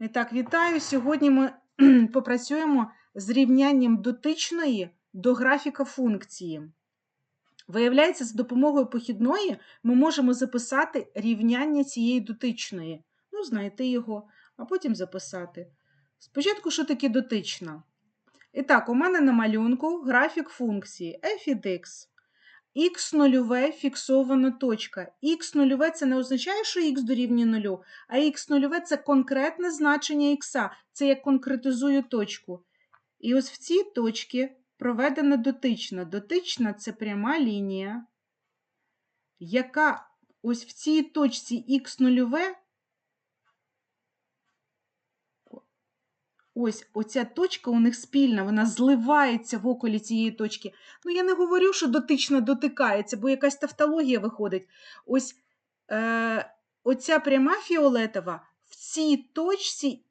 І так, вітаю. Сьогодні ми попрацюємо з рівнянням дотичної до графіка функції. Виявляється, за допомогою похідної ми можемо записати рівняння цієї дотичної. Ну, знайти його, а потім записати. Спочатку, що таке дотична? І так, у мене на малюнку графік функції f від x. Х0 фіксована точка. Х0 це не означає, що х дорівнює 0, а х0 це конкретне значення х, це я конкретизую точку. І ось в цій точці проведена дотична. Дотична це пряма лінія, яка ось в цій точці х0 Ось оця точка у них спільна, вона зливається в околі цієї точки. Ну, я не говорю, що дотично дотикається, бо якась тавтологія виходить. Ось е, оця пряма фіолетова в цій точці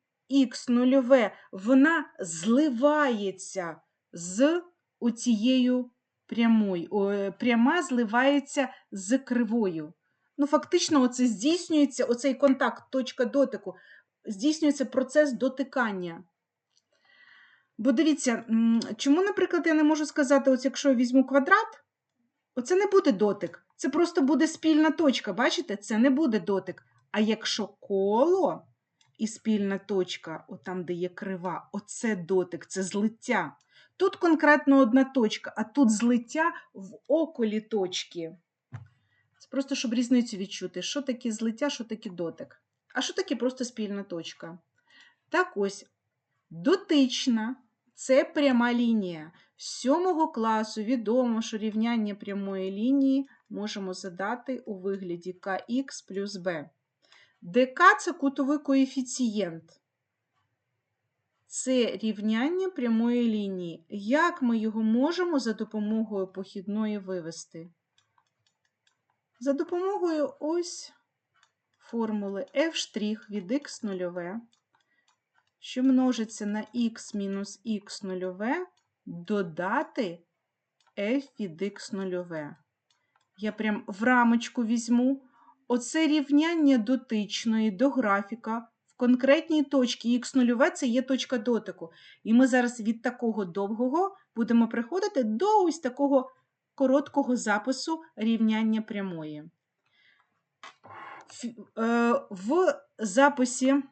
х нульове, вона зливається з оцією прямою. О, пряма зливається з кривою. Ну, Фактично, оце здійснюється оцей контакт, точка дотику, здійснюється процес дотикання. Бо дивіться, чому, наприклад, я не можу сказати, ось якщо я візьму квадрат, оце не буде дотик. Це просто буде спільна точка. Бачите? Це не буде дотик. А якщо коло і спільна точка, отам, де є крива, оце дотик, це злиття. Тут конкретно одна точка, а тут злиття в околі точки. Це просто, щоб різницю відчути, що таке злиття, що таке дотик. А що таке просто спільна точка? Так ось дотична це пряма лінія. З сьомого класу відомо, що рівняння прямої лінії можемо задати у вигляді kx плюс b. ДК це кутовий коефіцієнт. Це рівняння прямої лінії. Як ми його можемо за допомогою похідної вивести? За допомогою ось формули f' від x нульове що множиться на х мінус х нульове, додати f від х нульове. Я прям в рамочку візьму. Оце рівняння дотичної до графіка в конкретній точці х нульове це є точка дотику. І ми зараз від такого довгого будемо приходити до ось такого короткого запису рівняння прямої. Е, в записі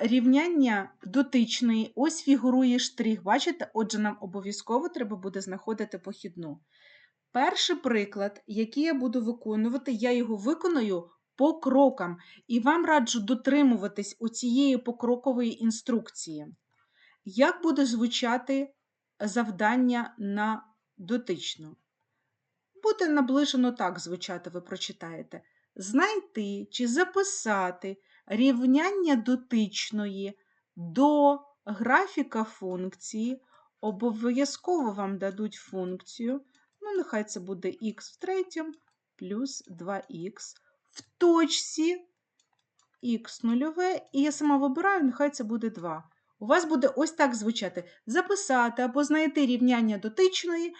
рівняння дотичної, ось фігурує штрих. Бачите? Отже, нам обов'язково треба буде знаходити похідну. Перший приклад, який я буду виконувати, я його виконую по крокам. І вам раджу дотримуватись у цієї покрокової інструкції. Як буде звучати завдання на дотичну? Буде наближено так звучати, ви прочитаєте. Знайти чи записати рівняння дотичної до графіка функції, обов'язково вам дадуть функцію, ну, нехай це буде х в третьому плюс 2х в точці х нульове, і я сама вибираю, нехай це буде 2. У вас буде ось так звучати: записати або знайти рівняння дотичної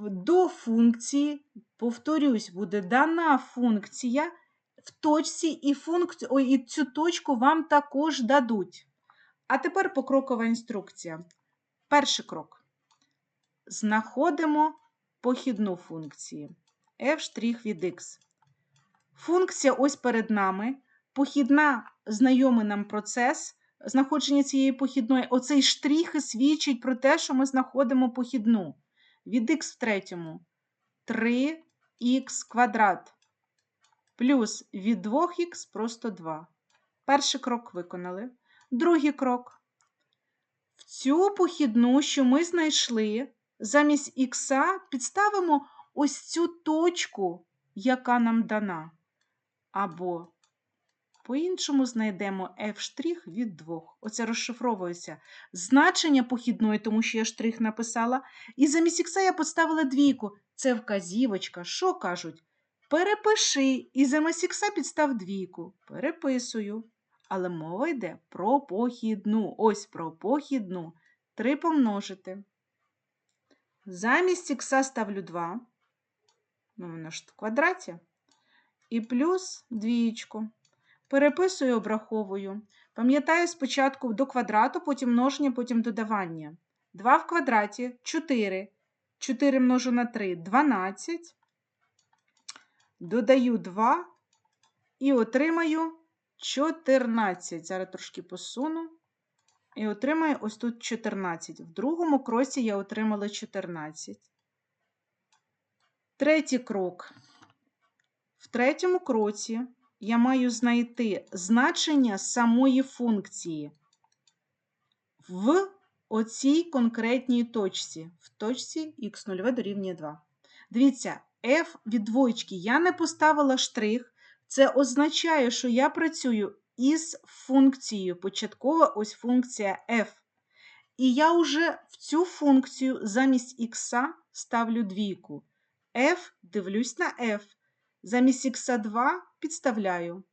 до функції, повторюсь, буде дана функція в точці і функцію, ой, і цю точку вам також дадуть. А тепер покрокова інструкція. Перший крок. Знаходимо похідну функцію f' від x. Функція ось перед нами. Похідна знайомий нам процес знаходження цієї похідної. Оцей штрих свідчить про те, що ми знаходимо похідну. Від х в третьому 3х квадрат плюс від 2х просто 2. Перший крок виконали. Другий крок. В цю похідну, що ми знайшли, замість х підставимо ось цю точку, яка нам дана. Або по-іншому знайдемо f' від 2. Оце розшифровується значення похідної, тому що я штрих написала. І замість х я поставила двійку. Це вказівочка. Що кажуть? Перепиши і замість підстав двійку. Переписую. Але мова йде про похідну. Ось про похідну. 3 помножити. Замість ікса ставлю 2. Ну, воно ж в квадраті. І плюс двієчку. Переписую, обраховую. Пам'ятаю спочатку до квадрату, потім множення, потім додавання. 2 в квадраті 4. 4 множу на 3 12. Додаю 2 і отримаю 14. Зараз трошки посуну. І отримаю ось тут 14. В другому кроці я отримала 14. Третій крок. В третьому кроці я маю знайти значення самої функції в оцій конкретній точці, в точці х0 дорівнює 2. Дивіться, f від двоєчки я не поставила штрих. Це означає, що я працюю із функцією. Початкова ось функція f. І я вже в цю функцію замість х ставлю двійку. f дивлюсь на f. Замість х 2 підставляю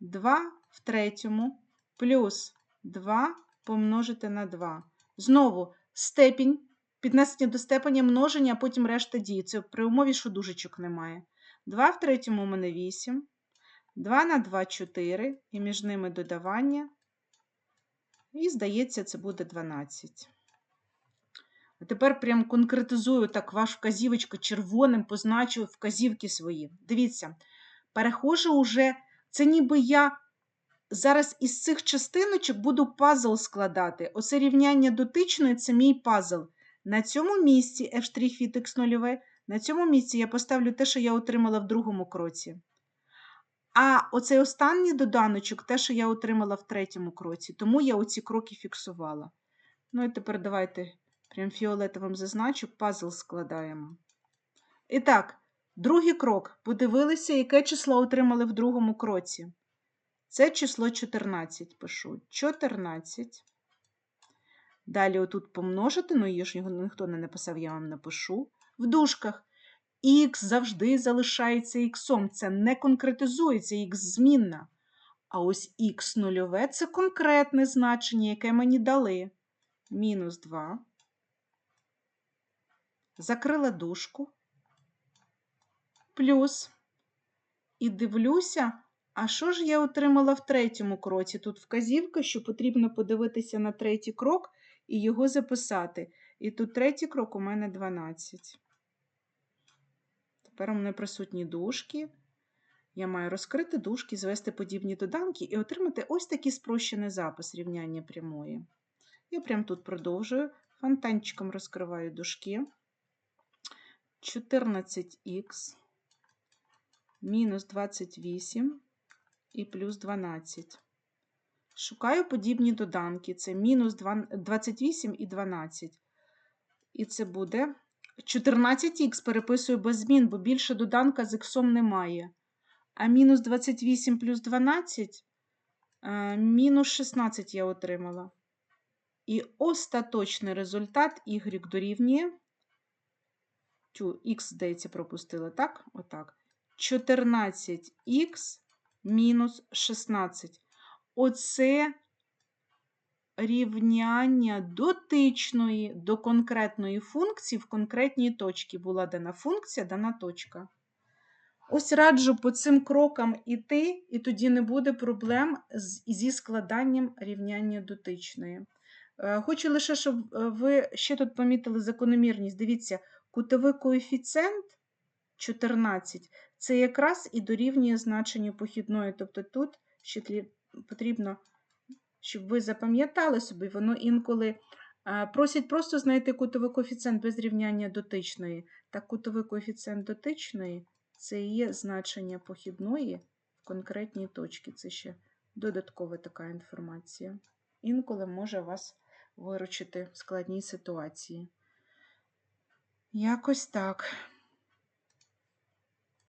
2 в третьому плюс 2 помножити на 2. Знову степінь, піднесення до степеня множення, а потім решта дій. Це при умові, що дужечок немає. 2 в третьому у мене 8. 2 на 2 4, і між ними додавання. І, здається, це буде 12. А тепер прям конкретизую так ваш вказівочка червоним, позначу вказівки свої. Дивіться, перехожу уже, це ніби я зараз із цих частиночок буду пазл складати. Оце рівняння дотичної це мій пазл. На цьому місці f' від x0, на цьому місці я поставлю те, що я отримала в другому кроці. А оцей останній доданочок те, що я отримала в третьому кроці, тому я оці кроки фіксувала. Ну і тепер давайте прям фіолетовим зазначу, пазл складаємо. І так, другий крок. Подивилися, яке число отримали в другому кроці. Це число 14 пишу. 14. Далі отут помножити, ну її ж його ніхто не написав, я вам напишу. В дужках. Х завжди залишається х. Це не конкретизується, х змінна. А ось х нульове це конкретне значення, яке мені дали. Мінус 2. Закрила дужку. Плюс. І дивлюся, а що ж я отримала в третьому кроці? Тут вказівка, що потрібно подивитися на третій крок і його записати. І тут третій крок у мене 12. Тепер у мене присутні дужки. Я маю розкрити дужки, звести подібні доданки і отримати ось такий спрощений запис рівняння прямої. Я прямо тут продовжую. Фонтанчиком розкриваю дужки. 14х мінус 28 і плюс 12. Шукаю подібні доданки. Це мінус 28 і 12. І це буде 14х переписую без змін, бо більше доданка з х немає. А мінус 28 плюс 12 е, мінус 16 я отримала. І остаточний результат y дорівнює. Тю, х, здається, пропустила, так? Отак. 14х мінус 16. Оце рівняння дотичної до конкретної функції в конкретній точці. Була дана функція, дана точка. Ось раджу по цим крокам іти, і тоді не буде проблем зі складанням рівняння дотичної. Е, хочу лише, щоб е, ви ще тут помітили закономірність. Дивіться, кутовий коефіцієнт 14 це якраз і дорівнює значенню похідної. Тобто тут ще потрібно щоб ви запам'ятали собі, воно інколи просять просто знайти кутовий коефіцієнт без рівняння дотичної. Так, кутовий коефіцієнт дотичної це є значення похідної в конкретній точці. Це ще додаткова така інформація. Інколи може вас виручити в складній ситуації. Якось так.